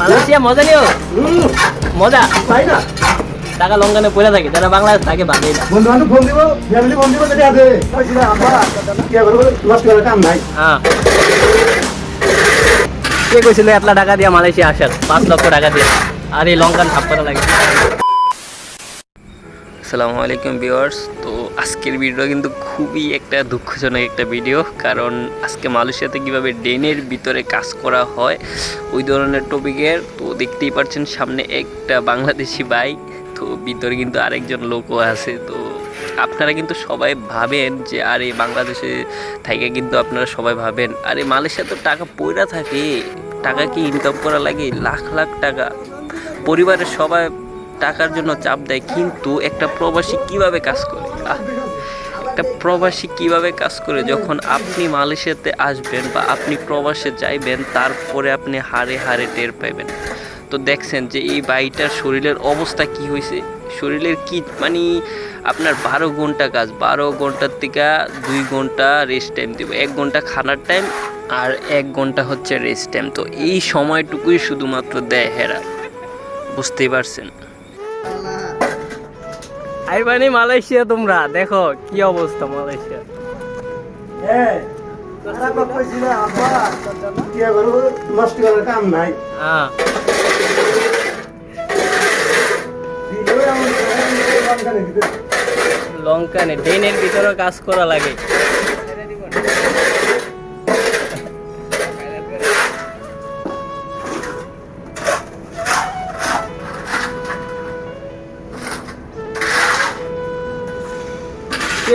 Malaysia মজা নিও। মজা? তাই না? টাকা লঙ্কানে পড়ে থাকে যারা বাংলাদেশ থাকে ভাবেই না বন্ধু বান্ধব ফোন দিব? ফ্যামিলি ফোন দিব যেটা আছে। আব্বা কি করব কাম নাই। হ্যাঁ। কে কইছিল এত টাকা দিয়া মালয়েশিয়া আসার? পাঁচ লক্ষ টাকা দিয়ে। আর এই লঙ্কান করা লাগে। আসসালামু আলাইকুম ভিউয়ার্স তো আজকের ভিডিও কিন্তু খুবই একটা দুঃখজনক একটা ভিডিও কারণ আজকে মালয়েশিয়াতে কীভাবে ডেনের ভিতরে কাজ করা হয়, ওই ধরনের টপিকের তো দেখতেই পাচ্ছেন সামনে একটা বাংলাদেশি বাইক তো ভিতরে কিন্তু আরেকজন লোকও আছে। তো আপনারা কিন্তু সবাই ভাবেন যে, আরে বাংলাদেশে থেকে কিন্তু আপনারা সবাই ভাবেন, আরে মালয়েশিয়া তো টাকা পয়রা থাকে, টাকা কি ইনকাম করা লাগে? লাখ লাখ টাকা। পরিবারের সবাই টাকার জন্য চাপ দেয়, কিন্তু একটা প্রবাসী কীভাবে কাজ করে? একটা প্রবাসী কীভাবে কাজ করে? যখন আপনি মালয়েশিয়াতে আসবেন বা আপনি প্রবাসে যাইবেন, তারপরে আপনি হারে হারে টের পাইবেন। তো দেখছেন যে এই বাড়িটার শরীরের অবস্থা কি হয়েছে শরীরের কি মানে আপনার বারো ঘণ্টা কাজ, বারো ঘণ্টার থেকে দুই ঘণ্টা রেস্ট টাইম দিব। এক ঘণ্টা খানার টাইম আর এক ঘণ্টা হচ্ছে রেস্ট টাইম তো এই সময়টুকুই শুধুমাত্র দেয় হেরা। বুঝতেই পারছেন? আইবানি মালয়েশিয়া তোমরা দেখো কি অবস্থা মালয়েশিয়া। লঙ্কা নেই নাই। হ্যাঁ। দিতে। লঙ্কানে ডেনের ভিতরে। কাজ করা লাগে।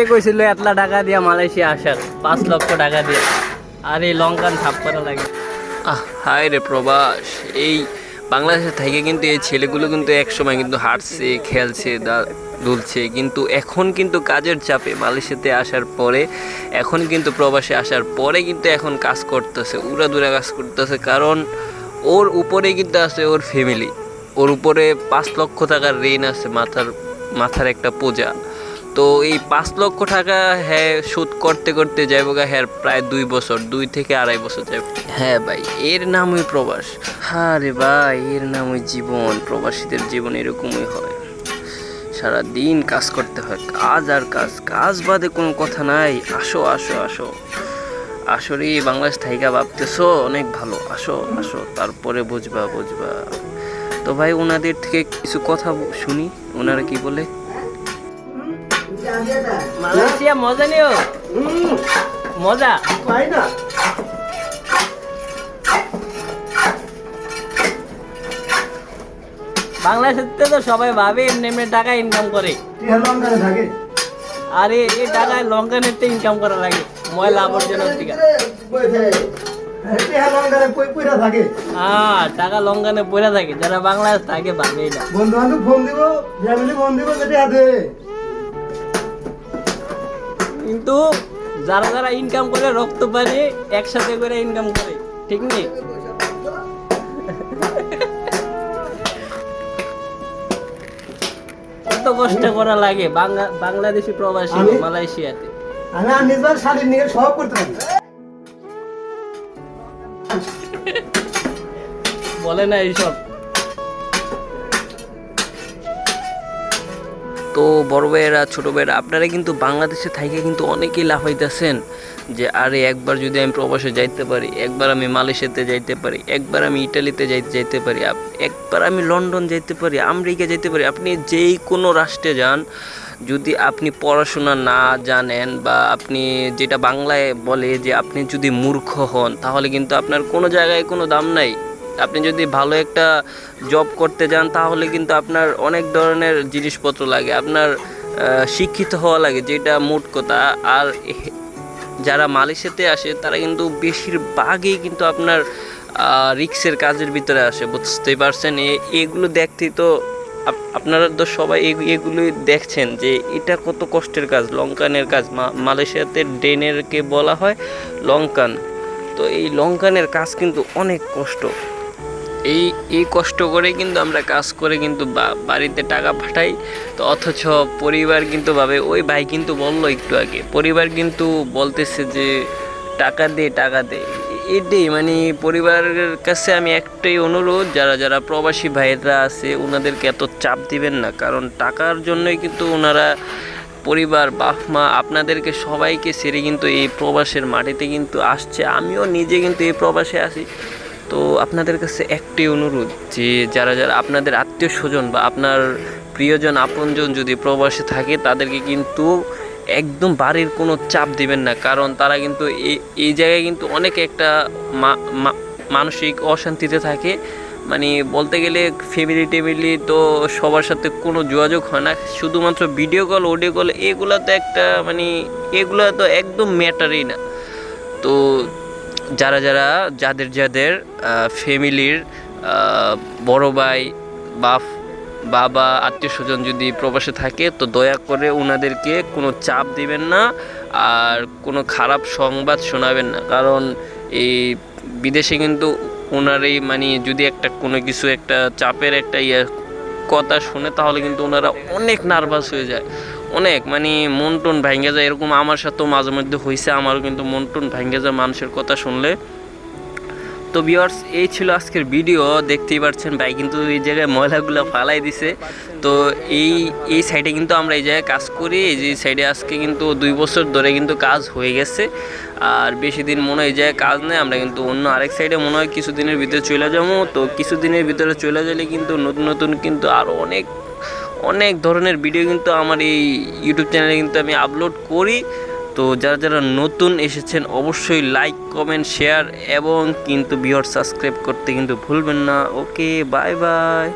কইছিল, এতলা টাকা দিয়া মালয়েশিয়া আসার পাঁচ লক্ষ টাকা দিয়ে। আর এই লঙ্কান ছাপ করা লাগে। আহ, হায় রে প্রবাস, এই বাংলাদেশে থেকে কিন্তু এই ছেলেগুলো কিন্তু একসময় কিন্তু হাঁটছে খেলছে দুলছে। কিন্তু এখন কিন্তু কাজের চাপে মালয়েশিয়াতে আসার পরে, এখন কিন্তু প্রবাসে আসার পরে কিন্তু এখন কাজ করতেছে উড়া দুরা কাজ করতেছে। কারণ ওর উপরে কিন্তু আছে ওর ফ্যামিলি ওর উপরে পাঁচ লক্ষ টাকার ঋণ আছে মাথার মাথার একটা পূজা। তো এই পাঁচ লক্ষ টাকা হ্যাঁ শোধ করতে করতে যাইব গা হ্যাঁ প্রায় দুই বছর, দুই থেকে আড়াই বছর যাবে হ্যাঁ ভাই, এর নামই প্রবাস। হ্যাঁ রে ভাই, এর নামই জীবন, প্রবাসীদের জীবন এরকমই হয়। সারা দিন কাজ করতে হয়, কাজ আর কাজ কাজ বাদে কোনো কথা নাই। আসো আসো আসো। আসলে বাংলাদেশ থাইকা ভাবতেছো, অনেক ভালো। আসো আসো, তারপরে বুঝবা বুঝবা। তো ভাই, ওনাদের থেকে কিছু কথা শুনি, ওনারা কি বলে? মালয়েশিয়া মজা নিও। মজা। তাই না। বাংলাদেশে তো সবাই ভাবে এমনি এমনি টাকা ইনকাম করে। থাকে। আর এই এই টাকায় লঙ্কানের তো ইনকাম করা লাগে। ময়লা আবর্জনার থেকে। থাকে। হ্যাঁ টাকা লঙ্কানে পড়ে থাকে। যারা বাংলাদেশ থাকে ভাবেই না। বন্ধু বান্ধব ফোন দিব ফ্যামিলি ফোন দিব যেটা কিন্তু যারা যারা ইনকাম করে রক্ত পানি একসাথে করে ইনকাম করে ঠিক নেই? কত কষ্ট করা লাগে বাংলা বাংলাদেশি প্রবাসী মালয়েশিয়াতে। সব করতে বলে না এইসব। তো বড় ভাইয়েরা, ছোট ভাইয়েরা, আপনারা কিন্তু বাংলাদেশে থাইকে কিন্তু অনেকেই লাফাইতেছেন যে, আরে, একবার যদি আমি প্রবাসে যাইতে পারি, একবার আমি মালয়েশিয়াতে যাইতে পারি, একবার আমি ইটালিতে যাইতে যাইতে পারি একবার আমি লন্ডন যাইতে পারি, আমেরিকা যাইতে পারি, আপনি যেই কোনো রাষ্ট্রে যান, যদি আপনি পড়াশোনা না জানেন বা আপনি যেটা বাংলায় বলে যে, আপনি যদি মূর্খ হন, তাহলে কিন্তু আপনার কোনো জায়গায় কোনো দাম নাই। আপনি যদি ভালো একটা জব করতে যান, তাহলে কিন্তু আপনার অনেক ধরনের জিনিসপত্র লাগে। আপনার শিক্ষিত হওয়া লাগে, যেটা মোট কথা। আর যারা মালয়েশিয়াতে আসে, তারা কিন্তু বেশিরভাগই কিন্তু আপনার রিক্সের কাজের ভিতরে আসে, বুঝতেই পারছেন? এগুলো দেখতেই তো আপ- আপনারা তো সবাই এগ- এগুলোই দেখছেন যে এটা কত কষ্টের কাজ। লঙ্কানের কাজ মালয়েশিয়াতে ডেনেরকে বলা হয় লঙ্কান। তো এই লঙ্কানের কাজ কিন্তু অনেক কষ্ট। এই এই কষ্ট করে কিন্তু আমরা কাজ করে কিন্তু বাড়িতে টাকা পাঠাই। তো অথচ পরিবার কিন্তু ভাবে, ওই ভাই কিন্তু বলল একটু আগে, পরিবার কিন্তু বলতেছে যে, টাকা দে টাকা দে। এটাই মানে পরিবারের কাছে আমি একটাই অনুরোধ, যারা যারা প্রবাসী ভাইয়েরা আছে ওনাদেরকে এত চাপ দিবেন না। কারণ টাকার জন্যই কিন্তু ওনারা পরিবার, বাপ, মা, আপনাদেরকে সবাইকে ছেড়ে কিন্তু এই প্রবাসের মাটিতে কিন্তু আসছে। আমিও নিজে কিন্তু এই প্রবাসে আছি। তো আপনাদের কাছে একটি অনুরোধ যে যারা যারা আপনাদের আত্মীয় স্বজন বা আপনার প্রিয়জন, আপনজন যদি প্রবাসে থাকে, তাদেরকে কিন্তু একদম বাড়ির কোনো চাপ দিবেন না। কারণ তারা কিন্তু এই জায়গায় কিন্তু অনেক একটা মানসিক অশান্তিতে থাকে। মানে বলতে গেলে ফ্যামিলি টেমিলি তো সবার সাথে কোনো যোগাযোগ হয় না। শুধুমাত্র ভিডিও কল অডিও কল এগুলো তো একটা মানে এগুলো তো একদম ম্যাটারই না। তো যারা যারা, যাদের যাদের ফ্যামিলির বড় ভাই, বাপ, বাবা, আত্মীয় স্বজন যদি প্রবাসে থাকে, তো দয়া করে ওনাদেরকে কোনো চাপ দিবেন না আর কোনো খারাপ সংবাদ শোনাবেন না। কারণ এই বিদেশে কিন্তু ওনারই মানে যদি একটা কোনো কিছু একটা চাপের একটা ইয়ে কথা শুনে, তাহলে কিন্তু ওনারা অনেক নার্ভাস হয়ে যায়। অনেক মানে মন টন ভেঙে যায়, এরকম আমার সাথেও মাঝে মধ্যে হয়েছে আমারও কিন্তু মন টন ভেঙে যায় মানুষের কথা শুনলে। তো ভিউয়ার্স এই ছিল আজকের ভিডিও দেখতেই পাচ্ছেন ভাই, কিন্তু এই জায়গায় ময়লাগুলো ফালাই দিছে। তো এই এই সাইডে কিন্তু আমরা এই জায়গায় কাজ করি, এই যে সাইডে আজকে কিন্তু দুই বছর ধরে কিন্তু কাজ হয়ে গেছে। আর বেশি দিন মনে হয় এই জায়গায় কাজ নেই, আমরা কিন্তু অন্য আরেক সাইডে মনে হয় কিছুদিনের ভিতরে চলে যাব। তো কিছুদিনের ভিতরে চলে গেলে কিন্তু নতুন নতুন কিন্তু আরও অনেক অনেক ধরনের ভিডিও কিন্তু আমার এই ইউটিউব চ্যানেলে কিন্তু আমি আপলোড করি। তো যারা যারা নতুন এসেছেন, অবশ্যই লাইক কমেন্ট শেয়ার এবং কিন্তু বিহর সাবস্ক্রাইব করতে কিন্তু ভুলবেন না। Okay bye bye